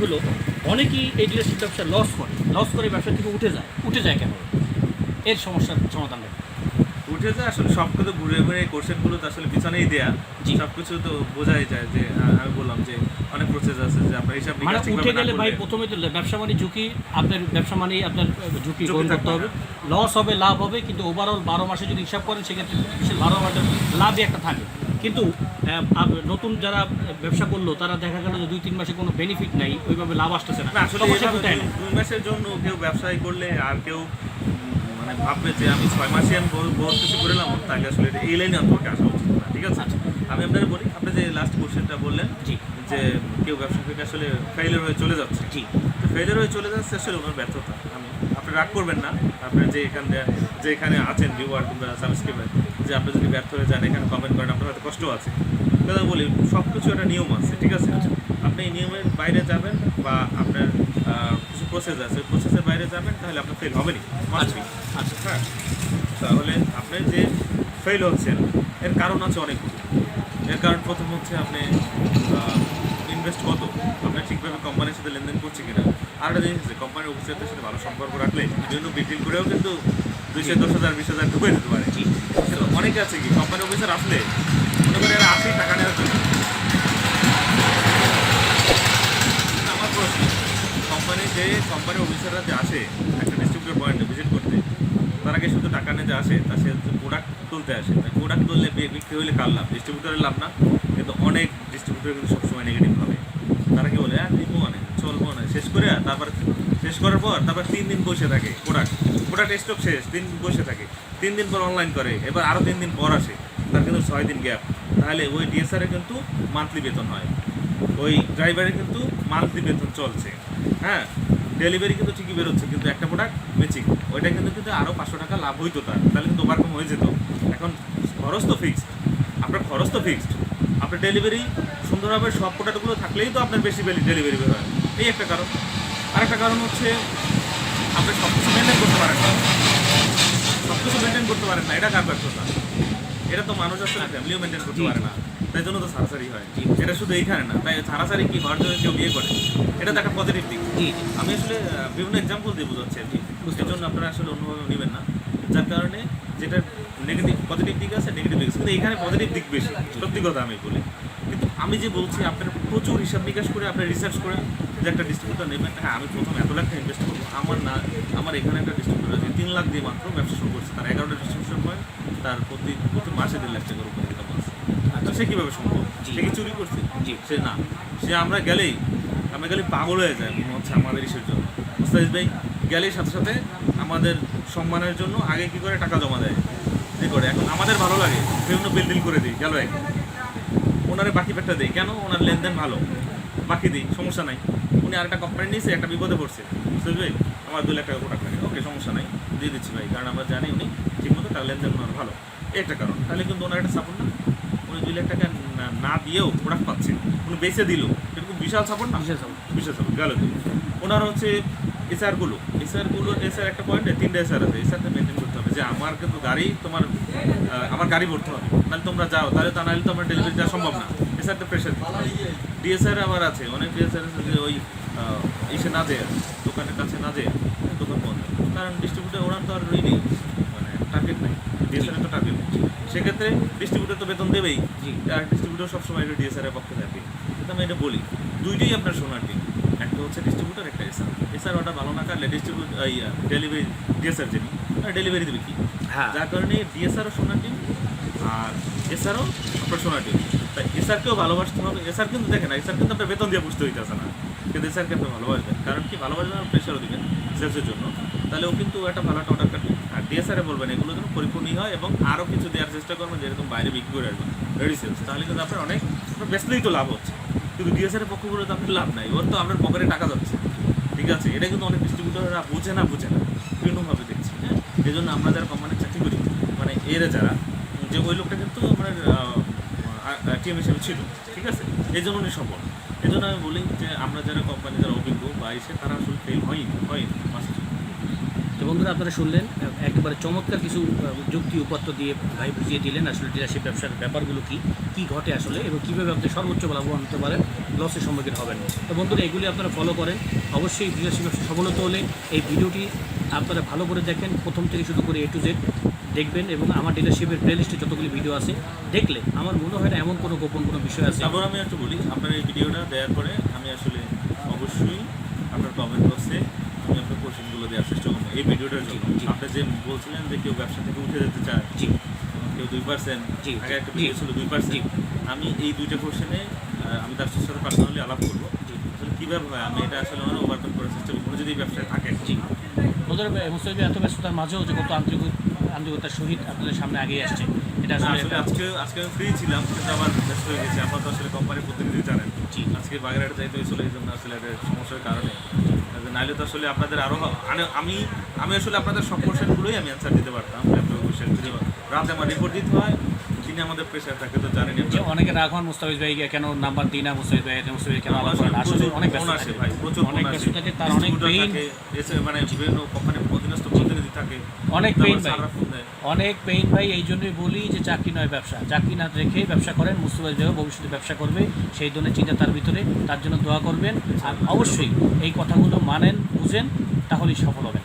হলো অনেকেই এই ডিলারশিপ ব্যবসা লস করে। লস করে ব্যবসা থেকে উঠে যায়। উঠে যায় কেন? এর সমস্যার সমাধান উঠে যায় আসলে সব কিছু ঘুরে ঘুরে কোর্সেনগুলো তো আসলে পিছনেই দেয়া। সব কিছু তো বোঝাই যায় যে আমি বললাম যে অনেক প্রসেস আছে যে আপনার হিসাব মানে উঠে গেলে ভাই প্রথমে তো ব্যবসা মানে ঝুঁকি আপনার ব্যবসা মানেই আপনার ঝুঁকি ঝুঁকি গ্রহণ করতে হবে। লস হবে লাভ হবে কিন্তু ওভারঅল বারো মাসে যদি হিসাব করেন সেক্ষেত্রে বারো মাসের লাভই একটা থাকে। কিন্তু নতুন যারা ব্যবসা করল তারা দেখা গেল যে দুই তিন মাসে কোনো বেনিফিট নাই ওইভাবে লাভ আসতেছে না। আসলে। দুই- মাসের জন্য কেউ ব্যবসায় করলে আর কেউ মানে ভাববে যে আমি ছয় মাসে আমি বহু বহুত কিছু করলাম তাকে আসলে এই লাইনে অন্তর্কে আসা উচিত না ঠিক আছে? আচ্ছা। আমি আপনাকে বলি আপনি যে লাস্ট কোশ্চেনটা বললেন জি। যে কেউ ব্যবসা থেকে আসলে ফেইলিয়ার হয়ে চলে যাচ্ছে। জি। তো ফেলিয়ার হয়ে চলে যাচ্ছে আসলে ওনার ব্যর্থতা। আমি আপনি রাগ করবেন না। আপনি যে এখান যে এখানে আছেন ভিউয়ার কিংবা সাবস্ক্রাইবার যে আপনি যদি ব্যর্থ হয়ে যান এখানে কমেন্ট করেন আপনার হয়তো কষ্ট আছে। কথা বলি সব কিছু একটা নিয়ম আছে ঠিক আছে? আপনি এই নিয়মের বাইরে যাবেন বা আপনার কিছু প্রসেস আছে। ওই প্রসেসের বাইরে যাবেন তাহলে আপনার ফেল হবেনি মাস্ট বি আচ্ছা। হ্যাঁ। তাহলে আপনি যে ফেল হচ্ছেন এর কারণ আছে অনেকগুলো এর কারণ প্রথম হচ্ছে আপনি ইনভেস্ট কত? আপনি ঠিকভাবে কোম্পানির সাথে লেনদেন করছে কিনা? আর একটা জিনিস আছে কোম্পানির অফিসারদের সাথে ভালো সম্পর্ক রাখলে বিভিন্ন বিক্রি করেও কিন্তু দুইশো দশ হাজার বিশ হাজার ঢুকে যেতে পারে। অনেকে আছে কি কোম্পানি অফিসার আসলে মনে করে এরা আসেই টাকা নেওয়ার জন্য। আমার প্রশ্ন কোম্পানি যে কোম্পানির অফিসাররা যে আসে একটা ডিস্ট্রিবিউটর পয়েন্টে ভিজিট করতে তারা কি শুধু টাকা নিতে আসে, তা সে প্রোডাক্ট তুলতে আসে। তাই প্রোডাক্ট তুললে বিক্রি হলে কার লাভ? ডিস্ট্রিবিউটরের লাভ না। কিন্তু অনেক ডিস্ট্রিবিউটার কিন্তু সবসময় নেগেটিভ ভাবে। তারা কি বলে হ্যাঁ নিবো মানে চলবো না শেষ করে, তারপর শেষ করার পর তারপর তিন দিন বসে থাকে প্রোডাক্ট প্রোডাক্ট স্টক শেষ, তিন দিন বসে থাকে। তিন দিন পর অনলাইন করে, এবার আরও তিন দিন পর আসে। তার কিন্তু ছয় দিন গ্যাপ তাহলে ওই ডিএসআরে কিন্তু মান্থলি বেতন হয়। ওই ড্রাইভারের কিন্তু মান্থলি বেতন চলছে। হ্যাঁ? ডেলিভারি কিন্তু ঠিকই বেরোচ্ছে কিন্তু একটা প্রোডাক্ট ম্যাচিং ওইটা কিন্তু কিন্তু আরও পাঁচশো টাকা লাভ হইতো তার তাহলে কিন্তু ওভারকম হয়ে যেত। এখন খরচ তো ফিক্সড আপনার খরচ তো ফিক্সড আপনার ডেলিভারি সুন্দরভাবে সব প্রোডাক্টগুলো থাকলেই তো আপনার বেশি ডেলিভারি বের হয়। এই একটা কারণ। আরেকটা কারণ হচ্ছে আপনি সব কিছু মেনটেন করতে পারেন না। সব কিছু মেনটেন করতে পারেন না। এটা কার ব্যর্থতা? এটা তো মানুষ আসলে ফ্যামিলিও মেনটেন করতে পারে না। তাই জন্য তো সারাসারি হয়। এটা শুধু এইখানে না তাই সারাসারি কি হওয়ার জন্য কেউ বিয়ে করে? এটা তো একটা পজিটিভ দিক। আমি আসলে বিভিন্ন এক্সাম্পল দিয়ে বোঝাচ্ছি আর কি। বুঝতে জন্য আপনারা আসলে অন্যভাবে নেবেন না। যার কারণে যেটা নেগেটিভ পজিটিভ দিক আছে নেগেটিভ দিক আছে। কিন্তু এখানে পজিটিভ দিক বেশি সত্যি কথা আমি বলি। কিন্তু আমি যে বলছি আপনার প্রচুর হিসাব নিকাশ করে আপনার রিসার্চ করে যে একটা ডিস্ট্রিবিউটার নেবেন হ্যাঁ আমি প্রথম এত লাখ ইনভেস্ট করব। আমার না আমার এখানে একটা ডিস্ট্রিবিউটার আছে তিন লাখ দিয়ে মাত্র ব্যবসা শুরু করছে। তার এগারোটা ডিস্ট্রিবিউশন পয়েন্ট তার প্রতি প্রতি মাসে দেড় লাখ টাকার উপরে। তো সে কীভাবে সম্ভব? সে কি চুরি করছে? জি। সে না। সে আমরা গেলেই আমরা গেলে পাগল হয়ে যায় মনে হচ্ছে আমাদের ইসের জন্য। মুস্তাফিজ ভাই গেলেই সাথে সাথে আমাদের সম্মানের জন্য আগে কি করে টাকা জমা দেয়? যে করে। এখন আমাদের ভালো লাগে। বিভিন্ন বিল ডিল করে দিই। গেল এক। ওনারে বাকি পেটটা দিই। কেন? ওনার লেনদেন ভালো। বাকি দিই। সমস্যা নাই। উনি আরেকটা কোম্পানি নিয়েছে একটা বিপদে পড়ছে। মুস্তাফিজ ভাই আমার দু লাখ টাকা প্রোডাক্ট লাগে। ওকে সমস্যা নাই। দিয়ে দিচ্ছি ভাই। কারণ আমরা জানি উনি ঠিকমতো টাকা লেনদেন ওনার ভালো। এই একটা কারণ। তাহলে কিন্তু ওনার একটা সাপোর্ট না। উনি দুই লাখ টাকা না- দিয়েও প্রোডাক্ট পাচ্ছে। উনি বেঁচে দিল। এরকম বিশাল সাপোর্ট না? বিশাল হবে। বিশেষ সাপোর্ট গেল ওনার হচ্ছে এসআরগুলো এসআরগুলো এসআর একটা পয়েন্টে তিনটে এসআর আছে। এসআরটা মেনটেন করতে হবে। যে আমার কিন্তু গাড়ি তোমার আমার গাড়ি ভরতে হবে। নাহলে তোমরা যাও। তাহলে তা নাহলে তো আমার ডেলিভারি দেওয়া সম্ভব না। এসআরটা প্রেশার ডিএসআর আবার আছে। অনেক ডিএসআর আছে যে ওই এসে না যেয়ে দোকানের কাছে না যেয়ে দোকান বন্ধ। কারণ ডিস্ট্রিবিউটার ওনার তো আর ওই নেই। টার্গেট নেই ডিএসআর তো টার্গেট নেই। সেক্ষেত্রে ডিস্ট্রিবিউটার তো বেতন দেবেই। আর ডিস্ট্রিবিউটর সবসময় এটা ডিএসআর এর পক্ষে থাকে। কিন্তু আমি এটা বলি দুইটাই আপনার সোনার টিম। একটা হচ্ছে ডিস্ট্রিবিউটর একটা এসআর এসআর ওটা ভালো না কাটলে ডিস্ট্রিবিউট ডেলিভারি ডিএসআর যিনি ডেলিভারি দেবে কি? হ্যাঁ। যার কারণে ডিএসআরও সোনার টিম আর এসআরও আপনার সোনার টিম। তাই এসআরকেও ভালোবাসতে হবে। এসআর কিন্তু দেখে না এসআর কিন্তু আপনার বেতন দিয়ে বুঝতে হইতেছে না। কিন্তু এসআরকে আপনি ভালোবাসবেন। কারণ কি? ভালোবাসবেন প্রেশারও দিবেন। সেলসের জন্য। তাহলে ও কিন্তু একটা ভালো একটা অর্ডার কাটবে। আর ডিএসআরে বলবেন, এগুলো যেন পরিপূর্ণই হয় এবং আরও কিছু দেওয়ার চেষ্টা করবেন, যেরকম বাইরে বিক্রি করে আসবেন। রেডি সেলস তাহলে কিন্তু আপনার অনেক বেসলেই তো লাভ হচ্ছে। কিন্তু ডিএসআরের পক্ষগুলো তো আপনার লাভ নাই। ওর তো আপনার পকেটে টাকা যাচ্ছে। ঠিক আছে? এটা কিন্তু অনেক ডিস্ট্রিবিউটররা বুঝে না বুঝে না। বিভিন্নভাবে দেখছি হ্যাঁ? এই জন্য আমরা যারা কোম্পানির চাকরি করি মানে এর যারা, যে ওই লোকটা কিন্তু আপনার টিএম হিসেবে ছিল। ঠিক আছে? এই জন্য উনি সফল। এই জন্য আমি বলি যে, আমরা যারা কোম্পানি যারা অভিজ্ঞ বা এসে তারা আসলে ফেল হয়নি হয়নি। বন্ধুরা, আপনারা শুনলেন একেবারে চমৎকার কিছু যুক্তি উপাত্ত দিয়ে ভাই বুঝিয়ে দিলেন আসলে ডিলারশিপ ব্যবসার ব্যাপারগুলো কি কি ঘটে আসলে এবং কীভাবে আপনি সর্বোচ্চ লাভবান হতে পারেন, লসের সম্মুখীন হবেন। তো বন্ধুরা, এগুলি আপনারা ফলো করেন। অবশ্যই ডিলারশিপ ব্যবসা সফলতা হলে এই ভিডিওটি আপনারা ভালো করে দেখেন। প্রথম থেকে শুরু করে এ টু জেড দেখবেন এবং আমার ডিলারশিপের প্লেলিস্টে যতগুলি ভিডিও আছে, দেখলে আমার মনে হয় না এমন কোনো গোপন কোনো বিষয় আছে। তারপর আমি একটু বলি, আপনার এই ভিডিওটা দেওয়ার পরে আমি আসলে অবশ্যই আপনার কমেন্ট বক্সে আমি আপনার কোশ্চেনগুলো দেওয়ার চেষ্টা জন্য। আপনি যে বলছিলেন যে কেউ ব্যবসা থেকে উঠে যেতে চায় জি। কেউ দুই পার্সেন্ট আগে একটা। ভিডিও ছিল দুই পার্সেন্ট আমি এই দুইটা কোশ্চেনে আমি তার সাথে পার্সোনালি আলাপ করব। আসলে কীভাবে হয়? আমি এটা আসলে মানে ওভারকাম করার চেষ্টা করব যদি ব্যবসায় থাকে। জি। ওদের মুসলিম এত ব্যস্ততার মাঝেও যে কত আন্তরিক আন্তরিকতার সহিত আপনাদের সামনে আগিয়ে আসছে। এটা আসলে আজকে আজকে আমি ফ্রি ছিলাম কিন্তু আমার ব্যস্ত হয়ে গেছে। আমার তো আসলে কোম্পানির প্রতিনিধি জানেন। আজকে বাগেরহাট যাইতে হয়েছিল এই জন্য আসলে একটা সমস্যার কারণে। নাইলে তো আসলে আপনাদের আরও আমি আমি আসলে আপনাদের সব কোশ্চেনগুলোই আমি অ্যান্সার দিতে পারতাম কোশ্চেন রাতে আমার রিপোর্ট দিতে হয় তিনি আমাদের প্রেশার থাকে তো জানেন অনেকে রাগ হন মুস্তাফিজ ভাই কেন নাম্বার দিই না মুস্তাফিজ ভাই? মুস্তাফিজ কেন আলাপ করেন আসলে অনেক ব্যস্ত আসে ভাই প্রচুর অনেক ব্যস্ত থাকে তার অনেক পেইন মানে বিভিন্ন কোম্পানির অধীনস্থ প্রতিনিধি থাকে। অনেক পেইন ভাই। অনেক পেইন ভাই, এই জন্যই বলি যে চাকরি নয় ব্যবসা। চাকরি না রেখে ব্যবসা করেন মুস্তফা ভাইও ভবিষ্যতে ব্যবসা করবে, সেই ধরনের চিন্তা তার ভিতরে, তার জন্য দোয়া করবেন। আর অবশ্যই এই কথাগুলো মানেন, বুঝেন, তাহলেই সফল হবেন।